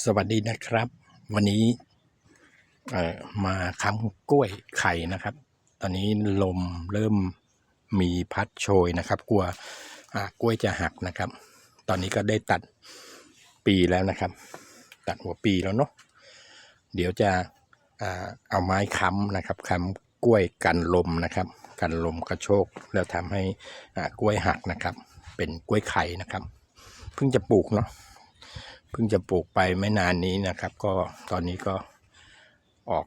สวัสดีนะครับ วันนี้มาค้ำกล้วยไข่นะครับ ตอนนี้ลมเริ่มมีพัดโชยนะครับ กลัวกล้วยจะหักนะครับ ตอนนี้ก็ได้ตัดปีแล้วนะครับ ตัดหัวปีแล้วเนาะเดี๋ยวจะเอาไม้ค้ำนะครับค้ำกล้วยกันลมนะครับ กันลมกระโชกแล้วทำให้กล้วยหักนะครับ เป็นกล้วยไข่นะครับ เพิ่งจะปลูกเนาะ เพิ่งจะปลูกไปไม่นานนี้นะครับ ก็ตอนนี้ก็ออก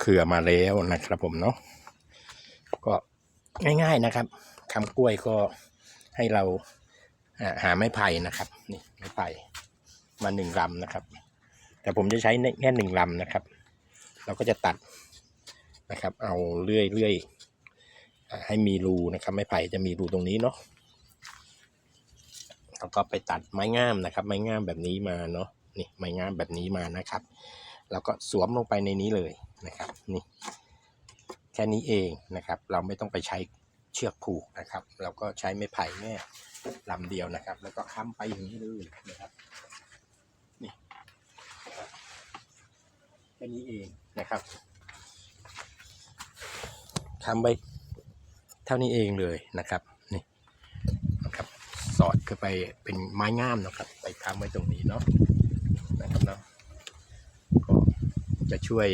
เครือมาแล้วนะครับผมเนาะก็ง่ายๆนะครับคำกล้วยก็ให้เราหาไม้ไผ่นะครับนี่ไม้ไผ่มาหนึ่งลำนะครับ แต่ผมจะใช้แค่หนึ่งลำนะครับ เราก็จะตัดนะครับ เอาเลื่อยเลื่อยอ่าให้มีรูนะครับ ไม้ไผ่จะมีรูตรงนี้เนาะ แล้วก็ไปตัดไม้งามนะครับ ไม้งามแบบนี้มาเนาะนี่ไม้งามแบบนี้มานะครับ แล้วก็สวมลงไปในนี้เลยนะครับนี่แค่นี้เองนะครับ เราไม่ต้องไปใช้เชือกผูกนะครับ เราก็ใช้ไม้ไผ่แค่ลำเดียวนะครับ แล้วก็ค้ำไปอย่างนี้เลยนะครับนี่แค่นี้เองนะครับค้ำไปเท่านี้เองเลยนะครับ อดเข้าไปเป็นไม้งามนะครับ ไปค้ำไว้ตรงนี้เนาะนะครับเนาะก็จะช่วย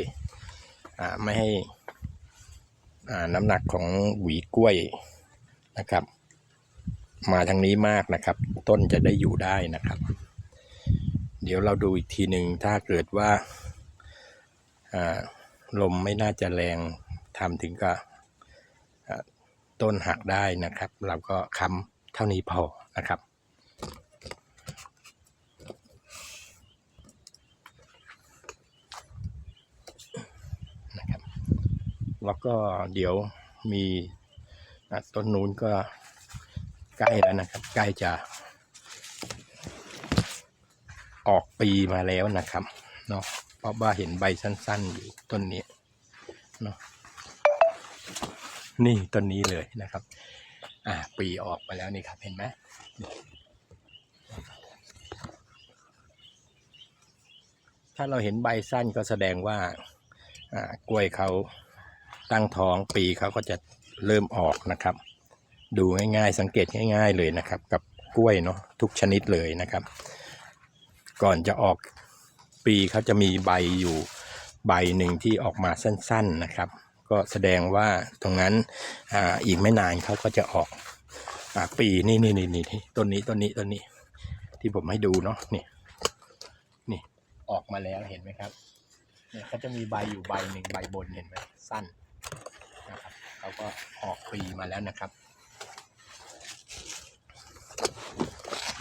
ไม่ให้น้ำหนักของหวีกล้วยนะครับ มาทางนี้มากนะครับ ต้นจะได้อยู่ได้นะครับ เดี๋ยวเราดูอีกทีหนึ่งถ้าเกิดว่าลมไม่น่าจะแรงทำถึงกับต้นหักได้นะครับ เราก็ค้ำเท่านี้พอ นะครับ นะครับ แล้วก็เดี๋ยวมีต้นนู้นก็ใกล้แล้วนะครับ ใกล้จะออกปีมาแล้วนะครับเนาะเพราะว่าเห็นใบสั้นๆอยู่ต้นนี้เนาะนี่ต้นนี้เลยนะครับ อ่า ปีออกมาแล้วนี่ครับเห็นไหม ถ้าเราเห็นใบสั้นก็แสดงว่ากล้วยเขาตั้งท้องปีเขาก็จะเริ่มออกนะครับ ดูง่ายๆ สังเกตง่าย ๆ เลยนะครับ กับกล้วยเนาะทุกชนิดเลยนะครับ ก่อนจะออกปีเขาจะมีใบอยู่ใบหนึ่งที่ออกมาสั้น ๆนะครับ ก็แสดงว่าตรงนั้นออีกไม่นานเขาก็จะออก อาปีนี่นี่นี่นี่ต้นนี้ต้นนี้ต้นนี้ ที่ผมให้ดูเนาะนี่ นี่ออกมาแล้วเห็นไหมครับเนี่ยเขาจะมีใบอยู่ใบหนึ่งใบบนเห็นไหมสั้นนะครับเขาก็ออกปีมาแล้วนะครับ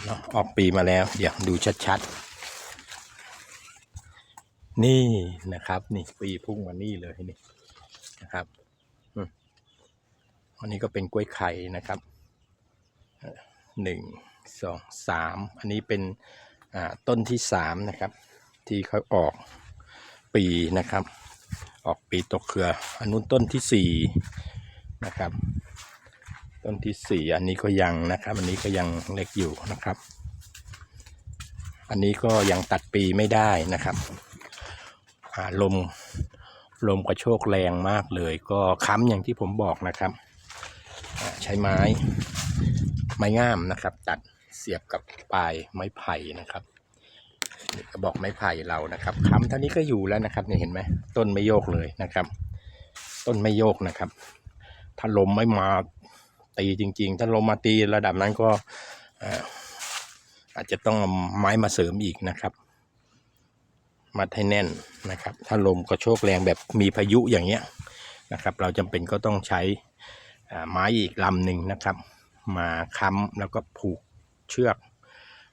เนาะออกปีมาแล้วเดี๋ยวดูชัดๆ นี่นะครับ นี่ปีพุ่งมานี่เลยนี่นะครับอันนี้ก็เป็นกล้วยไข่นะครับ หนึ่งสองสามอันนี้เป็นต้นที่สามนะครับ ที่เขาออกปีนะครับ ออกปีตกเครือ อันนู้นต้นที่สี่นะครับ ต้นที่สี่อันนี้ก็ยังนะครับ อันนี้ก็ยังเล็กอยู่นะครับ อันนี้ก็ยังตัดปีไม่ได้นะครับลมลมกระโชกแรงมากเลย ก็ค้ำอย่างที่ผมบอกนะครับ ใช้ไม้ ไม้งามนะครับ ตัดเสียบกับปลายไม้ไผ่นะครับกระบอกไม้ไผ่เรานะครับค้ำเท่านี้ก็อยู่แล้วนะครับเนี่ยเห็นไหมต้นไม่โยกเลยนะครับ ต้นไม่โยกนะครับ ถ้าลมไม่มาตีจริง ๆ ถ้าลมมาตีระดับนั้นก็อาอาจจะต้องเอาไม้มาเสริมอีกนะครับ มัดให้แน่นนะครับ ถ้าลมกระโชกแรงแบบมีพายุอย่างเงี้ยนะครับ เราจำเป็นก็ต้องใช้ไม้อีกลำหนึ่งนะครับ มาค้ำแล้วก็ผูกเชือก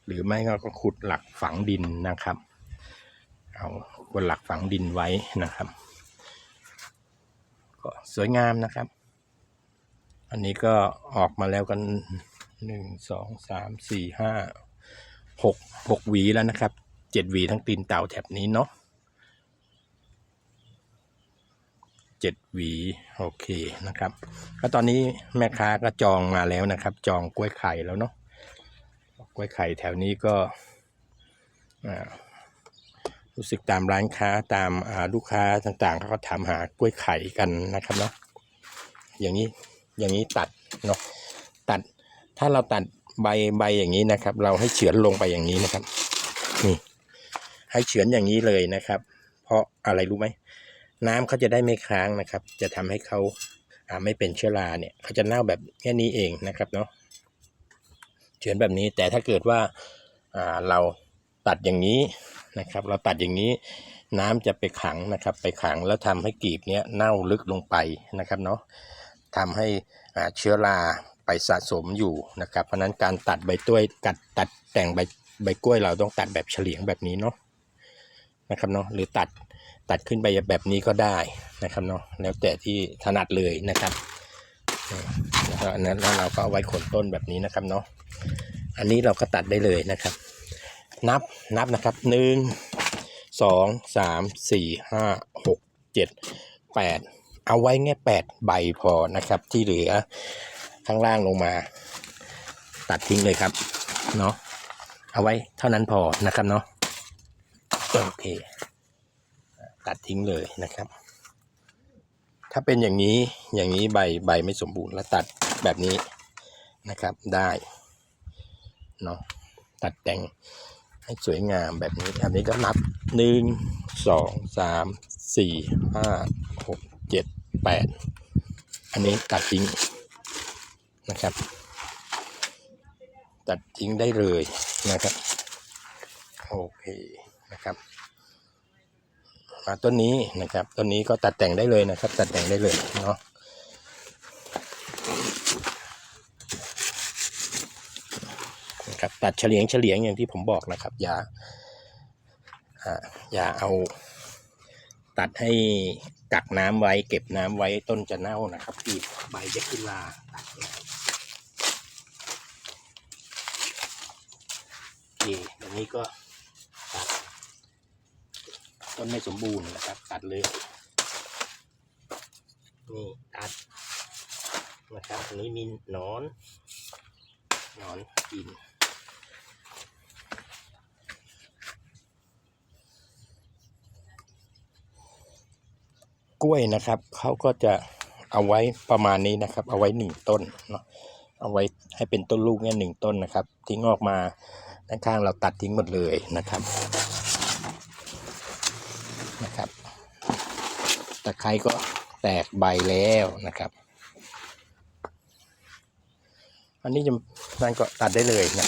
หรือไม่ก็ขุดหลักฝังดินนะครับ เอาบนหลักฝังดินไว้นะครับ ก็สวยงามนะครับ อันนี้ก็ออกมาแล้วกันหนึ่งสองสามสี่ห้าหกหกหวีแล้วนะครับเจ็ดหวีทั้งตีนเต่าแถบนี้เนาะ เจ็ดหวี โอเคนะครับ ก็ตอนนี้แม่ค้าก็จองมาแล้วนะครับ จองกล้วยไข่แล้วเนาะกล้วยไข่แถวนี้ก็รู้สึกตามร้านค้าตามลูกค้าต่างๆเขาก็ถามหากล้วยไข่กันนะครับเนาะอย่างนี้อย่างนี้ตัดเนาะตัดถ้าเราตัดใบใบอย่างนี้นะครับ เราให้เฉือนลงไปอย่างนี้นะครับ นี่ ให้เฉือนอย่างนี้เลยนะครับ เพราะอะไรรู้ไหม น้ำเขาจะได้ไม่ค้างนะครับ จะทำให้เขาไม่เป็นเชื้อราเนี่ยเขาจะเน่าแบบแค่นี้เองนะครับเนาะเฉือนแบบนี้แต่ถ้าเกิดว่าเราตัดอย่างนี้นะครับ เราตัดอย่างนี้น้ำจะไปขังนะครับ ไปขังแล้วทำให้กีบเนี้ยเน่าลึกลงไปนะครับเนาะทำให้เชื้อราไปสะสมอยู่นะครับ เพราะฉะนั้นการตัดใบต้วยกัดตัดแต่งใบใบกล้วยเราต้องตัดแบบเฉลียงแบบนี้เนาะนะครับเนาะหรือตัด ตัดขึ้นไปแบบนี้ก็ได้นะครับเนาะแล้วแต่ที่ถนัดเลยนะครับแล้วอันนั้นแล้วเราก็เอาไว้ขนต้นแบบนี้นะครับเนาะอันนี้เราก็ตัดได้เลยนะครับ นับนับนะครับหนึ่งสองสามสี่ห้าหกเจ็ดแปดเอาไว้แค่แปดใบพอนะครับ ที่เหลือข้างล่างลงมา ตัดทิ้งเลยครับเนาะเอาไว้เท่านั้นพอนะครับเนาะโอเค ตัดทิ้งเลยนะครับ ถ้าเป็นอย่างนี้อย่างนี้ใบใบไม่สมบูรณ์แล้วตัดแบบนี้นะครับได้เนาะตัดแต่งให้สวยงามแบบนี้อันนี้ก็นับหนึ่งสองสามสี่ห้าหกเจ็ดแปดอันนี้ตัดทิ้งนะครับ ตัดทิ้งได้เลยนะครับโอเคนะครับ ต้นนี้นะครับต้นนี้ก็ตัดแต่งได้เลยนะครับ ตัดแต่งได้เลยเนาะนะครับตัดเฉลียงเฉลียงอย่างที่ผมบอกนะครับ อย่าอย่าเอา ตัดให้กักน้ำไว้ เก็บน้ำไว้ต้นจะเน่านะครับปีบใบจะขึ้นลาตัดเลยโอเคอันนี้ก็ ต้นไม่สมบูรณ์นะครับ ตัดเลยนี่ตัดนะครับอันนี้มีหนอนหนอนกินกล้วยนะครับเขาก็จะเอาไว้ประมาณนี้นะครับ เอาไว้หนึ่งต้นเนาะเอาไว้ให้เป็นต้นลูกเนี่ยหนึ่งต้นนะครับทิ้งออกมาด้านข้างเราตัดทิ้งหมดเลยนะครับนะครับ ตะไคร้ก็แตกใบแล้วนะครับ อันนี้จะนั่นก็ตัดได้เลยนะ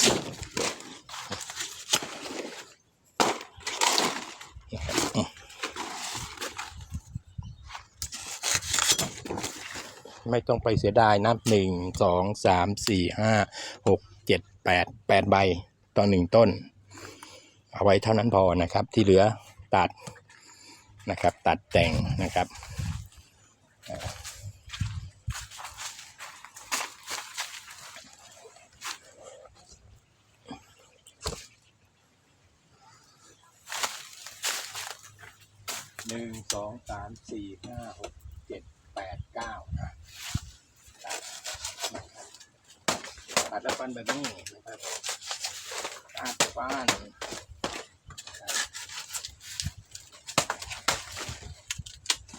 ไม่ต้องไปเสียดายนับหนึ่งสองสามสี่ห้าหกเจ็ดแปดแปดใบต่อหนึ่งต้น เอาไว้เท่านั้นพอนะครับที่เหลือตัด นะครับ ตัดแต่งนะครับหนึ่งสองสามสี่ห้าหกเจ็ดแปดเก้าตัดรับตัดแล้วฟันแบบนี้นะครับตัดฟัน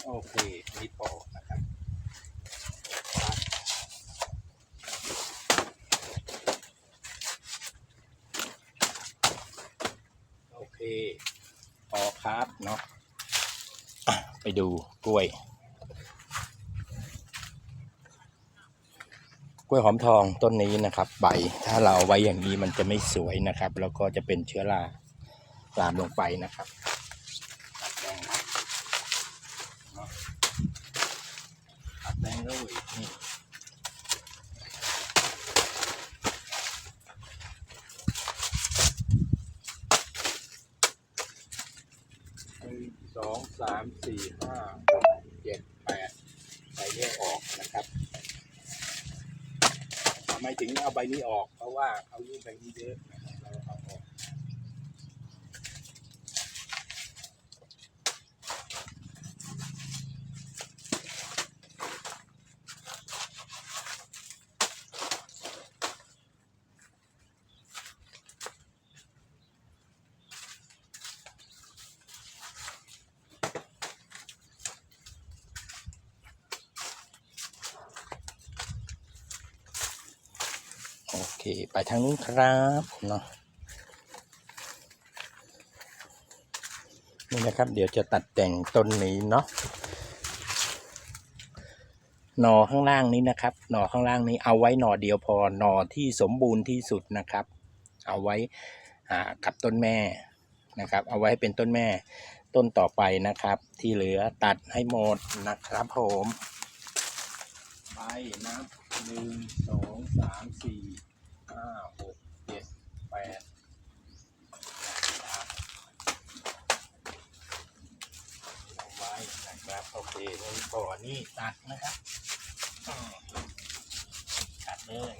โอเคมีพอนะครับโอเคพอครับเนาะไปดูกล้วย กล้วยหอมทองต้นนี้นะครับ ใบถ้าเราเอาไว้อย่างนี้มันจะไม่สวยนะครับ แล้วก็จะเป็นเชื้อราลามลงไปนะครับตัดแดงครับเนาะตัดแดงเลยนี่หนึ่งส องสามสี่ห้าหกเจ็ดแปดใบนี้ออกนะครับทำไมถึงเอาใบนี้ออก เพราะว่าเขายื่นใบนี้เยอะนะครับเราเอาออก โอเค ไปทางนู้นครับเนาะนี่นะครับ เดี๋ยวจะตัดแต่งต้นนี้เนาะหน่อข้างล่างนี้นะครับ หน่อข้างล่างนี้เอาไว้หน่อเดียวพอหนอที่สมบูรณ์ที่สุดนะครับ เอาไว้อ่ากับต้นแม่นะครับ เอาไว้ให้เป็นต้นแม่ต้นต่อไปนะครับ ที่เหลือตัดให้หมดนะครับผม ไปนับหนึ่งสองสามสี่ ห้าหกเจ็ดแปดนะครับเอาไว้นะครับโอเคงั้นก่อนี่ตัดนะครับตัดเลย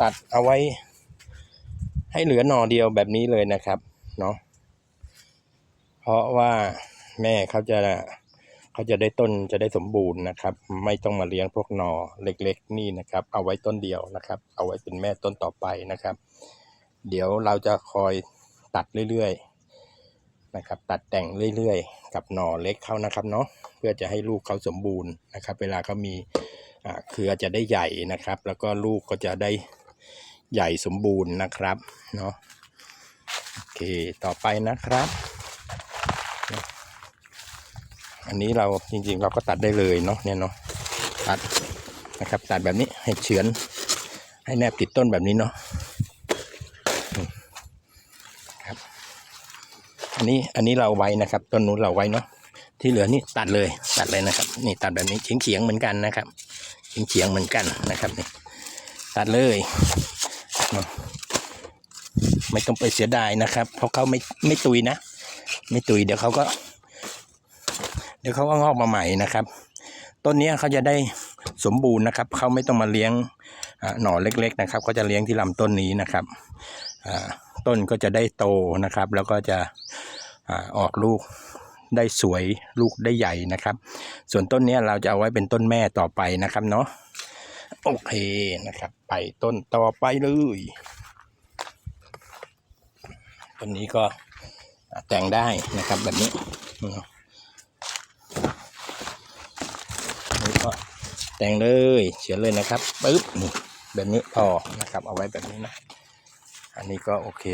ตัดเอาไว้ ให้เหลือหน่อเดียวแบบนี้เลยนะครับเนาะเพราะว่าแม่เขาจะเขาจะได้ต้นจะได้สมบูรณ์นะครับ ไม่ต้องมาเลี้ยงพวกหน่อเล็ก ๆ นี่นะครับ เอาไว้ต้นเดียวนะครับ เอาไว้เป็นแม่ต้นต่อไปนะครับ เดี๋ยวเราจะคอยตัดเรื่อยๆนะครับ ตัดแต่งเรื่อยๆ กับหน่อเล็กเขานะครับเนาะเพื่อจะให้ลูกเขาสมบูรณ์นะครับ เวลาเขามีอ่าเครือจะได้ใหญ่นะครับ แล้วก็ลูกก็จะได้ ใหญ่สมบูรณ์นะครับเนาะโอเคต่อไปนะครับ อันนี้เราจริงๆเราก็ตัดได้เลยเนาะเนี่ยเนาะตัดนะครับตัดแบบนี้ให้เฉือน ให้แนบติดต้นแบบนี้เนาะครับอันนี้อันนี้เราไว้นะครับ ต้นนู้นเราไว้เนาะที่เหลือนี่ตัดเลยตัดเลยนะครับ นี่ตัดแบบนี้เฉียงๆเหมือนกันนะครับเฉียงๆเหมือนกันนะครับนี่ตัดเลย ไม่ต้องไปเสียดายนะครับ เพราะเขาไม่ไม่ตุยนะ ไม่ตุยเดี๋ยวเขาก็ เดี๋ยวเขาก็งอกมาใหม่นะครับ ต้นนี้เขาจะได้สมบูรณ์นะครับเขาไม่ต้องมาเลี้ยงหน่อเล็ก ๆ นะครับ ก็จะเลี้ยงที่ลำต้นนี้นะครับต้นก็จะได้โตนะครับ แล้วก็จะอออกลูกได้สวยลูกได้ใหญ่นะครับ ส่วนต้นนี้เราจะเอาไว้เป็นต้นแม่ต่อไปนะครับเนาะ โอเคนะครับ ไปต้นต่อไปเลยต้นนี้ก็แต่งได้นะครับแบบนี้นี่ก็แต่งเลยเขียนเลยนะครับปึ๊บนี่แบบนี้พอนะครับ เอาไว้แบบนี้นะ อันนี้ก็โอเค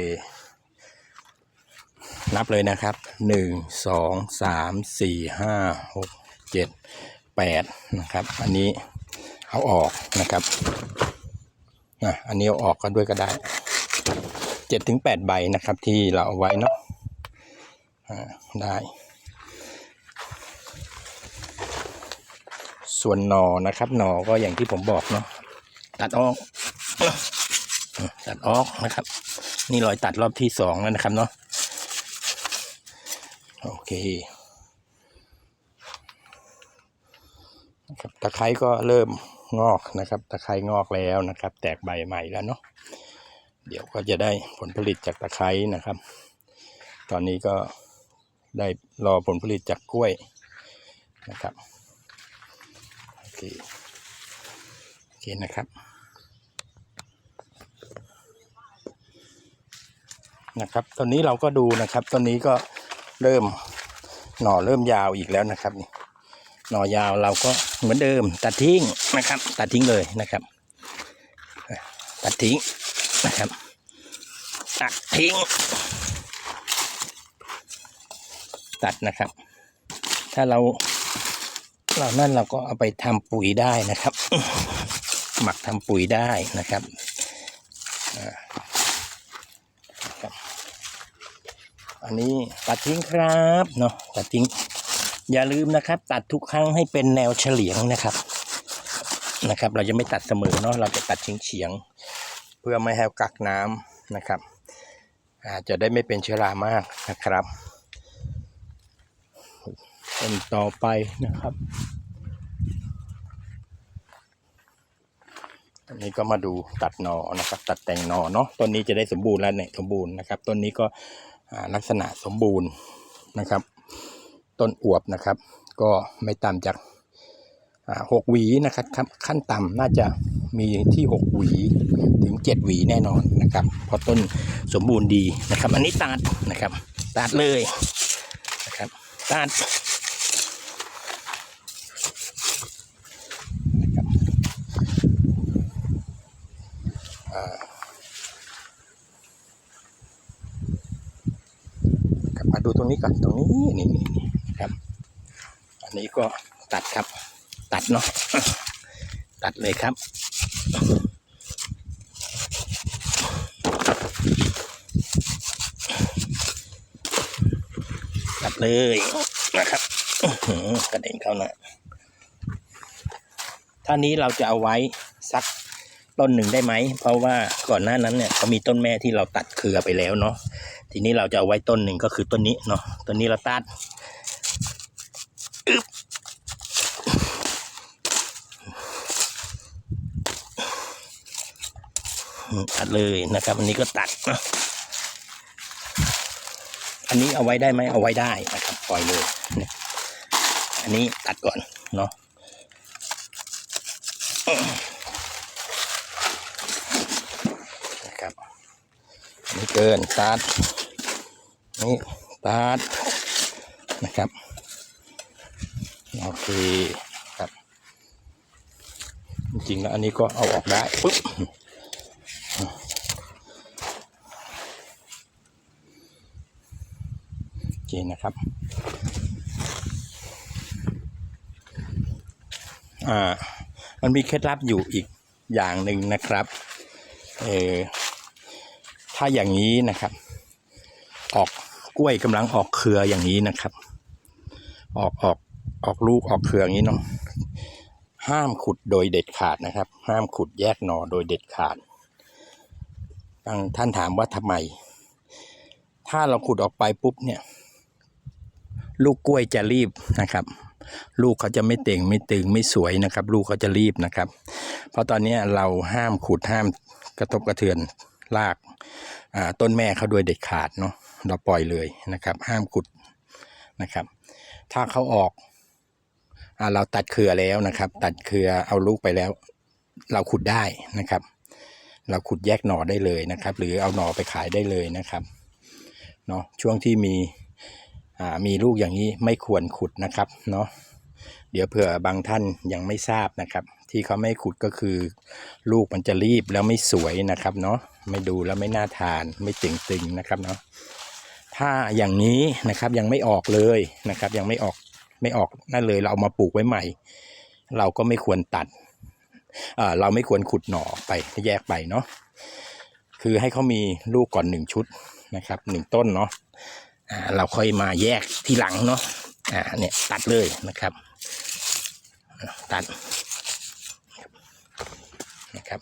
นับเลยนะครับหนึ่งสองสามสี่ห้าหกเจ็ดแปดนะครับ อันนี้ เอาออกนะครับอะอันนี้เอาออกก็ด้วยก็ได้เจ็ดถึงแปดใบนะครับที่เราเอาไว้เนาะอ่าได้ส่วนหนอนะครับ หนอก็อย่างที่ผมบอกเนาะตัดออกตัดออกนะครับ นี่รอยตัดรอบที่สองแล้วนะครับเนาะโอเคครับตะไคร้ก็เริ่ม งอกนะครับตะไคร้งอกแล้วนะครับ แตกใบใหม่แล้วเนาะเดี๋ยวก็จะได้ผลผลิตจากตะไคร้นะครับ ตอนนี้ก็ได้รอผลผลิตจากกล้วยนะครับโอเคโอเคนะครับนะครับ ตอนนี้เราก็ดูนะครับ ตอนนี้ก็เริ่มหน่อเริ่มยาวอีกแล้วนะครับนี่ น่อยาวเราก็เหมือนเดิม ตัดทิ้งนะครับ ตัดทิ้งเลยนะครับ ตัดทิ้งนะครับ ตัดทิ้ง ตัดนะครับ ถ้าเราเรานั่นเราก็เอาไปทำปุ๋ยได้นะครับ หมักทำปุ๋ยได้นะครับอันนี้ตัดทิ้งครับเนาะตัดทิ้ง อย่าลืมนะครับ ตัดทุกครั้งให้เป็นแนวเฉลียงนะครับนะครับ เราจะไม่ตัดเสมอเนาะเราจะตัดเฉียงเฉียง เพื่อไม่ให้กักน้ำนะครับ อาจจะได้ไม่เป็นเชื้อรามากนะครับต้นต่อไปนะครับอันนี้ก็มาดูตัดหนอนะครับ ตัดแต่งหนอเนาะต้นนี้จะได้สมบูรณ์แล้วเนี่ยสมบูรณ์นะครับต้นนี้ก็ลักษณะสมบูรณ์นะครับ ต้นอวบนะครับ ก็ไม่ต่ำจากหกหวีนะครับขั้นต่ำน่าจะมีที่หกหวีถึงเจ็ดหวีแน่นอนนะครับเพราะต้นสมบูรณ์ดีนะครับ อันนี้ตัดนะครับตัดเลยนะครับตัดนะครับอ่ากลับมาดูตรงนี้ก่อนตรงนี้นี่นี่ นี้ก็ตัดครับ ตัดเนาะตัดเลยครับ ตัดเลยนะครับกระเด็นเข้านะท่านี้เราจะเอาไว้สักต้นหนึ่งได้ไหม เพราะว่าก่อนหน้านั้นเนี่ยเขามีต้นแม่ที่เราตัดเครือไปแล้วเนาะทีนี้เราจะเอาไว้ต้นหนึ่งก็คือต้นนี้เนาะต้นนี้เราตัด ตัดเลยนะครับ อันนี้ก็ตัดนอะอันนี้เอาไว้ได้ไหมเอาไว้ได้นะครับปล่อยเลยอันนี้ตัดก่อนเนาะนะครับอันนี้เกินตัดนี่ตัดนะครับโอเคครับ จริงแล้วอันนี้ก็เอาออกได้ปุ๊บ นะครับอ่ามันมีเคล็ดลับอยู่อีกอย่างหนึ่งนะครับเออถ้าอย่างนี้นะครับ ออกกล้วยกำลังออกเครืออย่างนี้นะครับ ออกออกออกลูกออกเครืออย่างนี้เนาะห้ามขุดโดยเด็ดขาดนะครับ ห้ามขุดแยกหน่อโดยเด็ดขาดบางท่านถามว่าทำไม ถ้าเราขุดออกไปปุ๊บเนี่ย ลูกกล้วยจะรีบนะครับ ลูกเขาจะไม่เต่งไม่ตึงไม่สวยนะครับ ลูกเขาจะรีบนะครับ เพราะตอนนี้เราห้ามขุดห้ามกระทบกระเทือนรากต้นแม่เขาโดยเด็ดขาดเนาะเราปล่อยเลยนะครับ ห้ามขุดนะครับ ถ้าเขาออกอเราตัดเครือแล้วนะครับ ตัดเครือเอาลูกไปแล้ว เราขุดได้นะครับ เราขุดแยกหน่อได้เลยนะครับ หรือเอาหน่อไปขายได้เลยนะครับเนาะช่วงที่มี มีลูกอย่างนี้ไม่ควรขุดนะครับเนาะเดี๋ยวเผื่อบางท่านยังไม่ทราบนะครับ ที่เขาไม่ขุดก็คือ ลูกมันจะรีบแล้วไม่สวยนะครับเนาะไม่ดูแล้วไม่น่าทานไม่เจ๋งตึงนะครับเนาะถ้าอย่างนี้นะครับยังไม่ออกเลยนะครับ ยังไม่ออกไม่ออกนั่นเลยเราเอามาปลูกไว้ใหม่ เราก็ไม่ควรตัดเราไม่ควรขุดหน่อไปแยกไปเนาะคือให้เขามีลูกก่อนหนึ่งชุดนะครับหนึ่งต้นเนาะ เราค่อยมาแยกทีหลังเนาะอ่าเนี่ยตัดเลยนะครับ ตัดนะครับ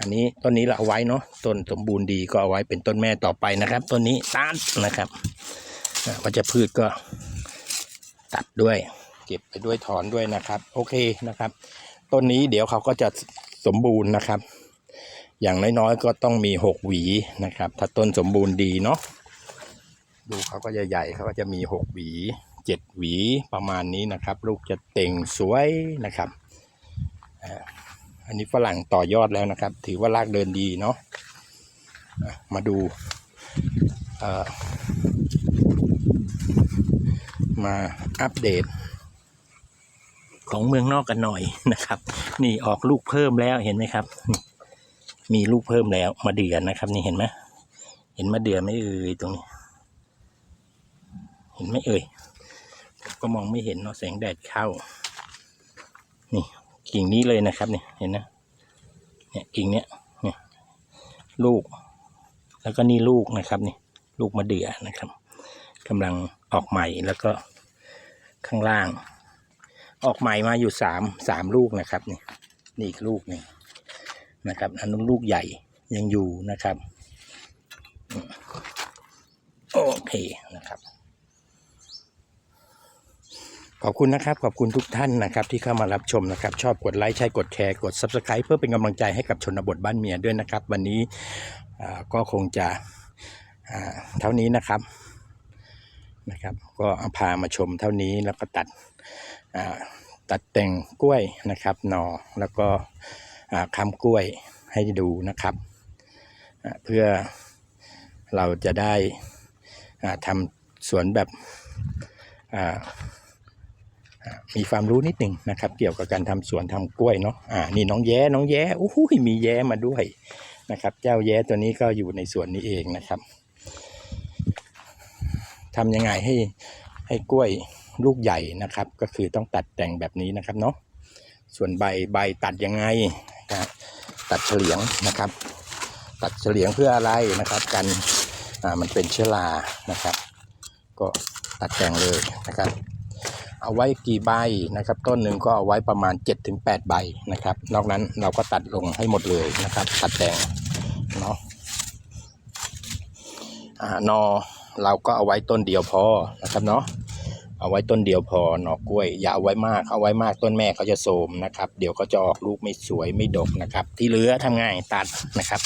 อันนี้ต้นนี้เราเอาไว้เนาะต้นสมบูรณ์ดีก็เอาไว้เป็นต้นแม่ต่อไปนะครับต้นนี้ตัดนะครับอ่าวัชพืชก็ตัดด้วยเก็บไปด้วยถอนด้วยนะครับ โอเคนะครับต้นนี้เดี๋ยวเขาก็จะสมบูรณ์นะครับ อย่างน้อยๆก็ต้องมีหกหวีนะครับ ถ้าต้นสมบูรณ์ดีเนาะ ดูเขาก็จะใหญ่เขาก็จะมีหกหวีเจ็ดหวีประมาณนี้นะครับ ลูกจะเต่งสวยนะครับอันนี้ฝรั่งต่อยอดแล้วนะครับ ถือว่ารากเดินดีเนาะมาดูมาอัปเดต ของเมืองนอกกันหน่อยนะครับ นี่ออกลูกเพิ่มแล้วเห็นไหมครับ มีลูกเพิ่มแล้วมาเดือนนะครับ นี่เห็นไหมเห็นมาเดือนไหม่เอ่ยตรงนี้ เห็นไหมเอ่ยผมก็มองไม่เห็นเนาะแสงแดดเข้า นี่กิ่งนี้เลยนะครับเนี่ยเห็นนะเนี่ยกิ่งเนี้ยเนี่ยลูก แล้วก็นี่ลูกนะครับนี่ลูกมะเดื่อนะครับกำลังออกใหม่แล้วก็ข้างล่าง ออกใหม่มาอยู่สามสามลูกนะครับนี่นี่อีกลูกหนึ่งนะครับอันนู้นลูกใหญ่ยังอยู่นะครับ โอเคนะครับ ขอบคุณนะครับ ขอบคุณทุกท่านนะครับที่เข้ามารับชมนะครับ ชอบกดไลค์ใช่กดแชร์กด Subscribe เพื่อเป็นกำลังใจให้กับชนบทบ้านเมียด้วยนะครับ วันนี้ก็คงจะเท่านี้นะครับนะครับ ก็พามาชมเท่านี้แล้วก็ตัดตัดแต่งกล้วยนะครับหนอแล้วก็อ่าคำกล้วยให้ดูนะครับ เพื่อเราจะได้ทำสวนแบบ มีความรู้นิดหนึ่งนะครับ เกี่ยวกับการทำสวนทำกล้วยเนาะอ่านี่น้องแย้น้องแย้โอ้โหมีแย้มาด้วยนะครับ เจ้าแย้ตัวนี้ก็อยู่ในสวนนี้เองนะครับทำยังไงให้ให้กล้วยลูกใหญ่นะครับ ก็คือต้องตัดแต่งแบบนี้นะครับเนาะส่วนใบใบตัดยังไงนะตัดเฉลียงนะครับ ตัดเฉลียงเพื่ออะไรนะครับ กันมันเป็นเชื้อรานะครับ ก็ตัดแต่งเลยนะครับ เอาไว้กี่ใบนะครับ ต้นหนึ่งก็เอาไว้ประมาณ 7-8 ใบนะครับ นอกนั้นเราก็ตัดลงให้หมดเลยนะครับ ตัดแต่งเนาะนอเราก็เอาไว้ต้นเดียวพอนะครับเนาะเอาไว้ต้นเดียวพอหนอกกล้วย อย่าเอาไว้มากเอาไว้มากต้นแม่เขาจะโทมนะครับ เดี๋ยวเขาจะออกลูกไม่สวยไม่ดกนะครับ ที่เหลือทำไงตัดนะครับ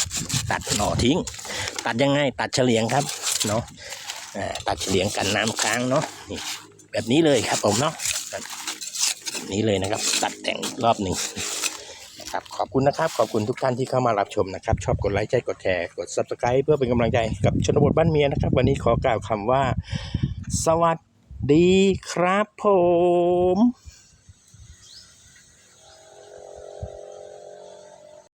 ตัดหน่อทิ้ง ตัดยังไงตัดเฉลียงครับเนาะตัดเฉลียงกันน้ำค้างเนาะนี่ แบบนี้เลยครับผมเนาะนี้เลยนะครับ ตัดแต่งรอบหนึ่งนะครับขอบคุณนะครับ ขอบคุณทุกท่านที่เข้ามารับชมนะครับ ชอบกดไลค์ใจกดแชร์กด subscribe เพื่อเป็นกำลังใจกับชนบทบ้านเมียนะครับ วันนี้ขอกล่าวคำว่า สวัสดีครับผม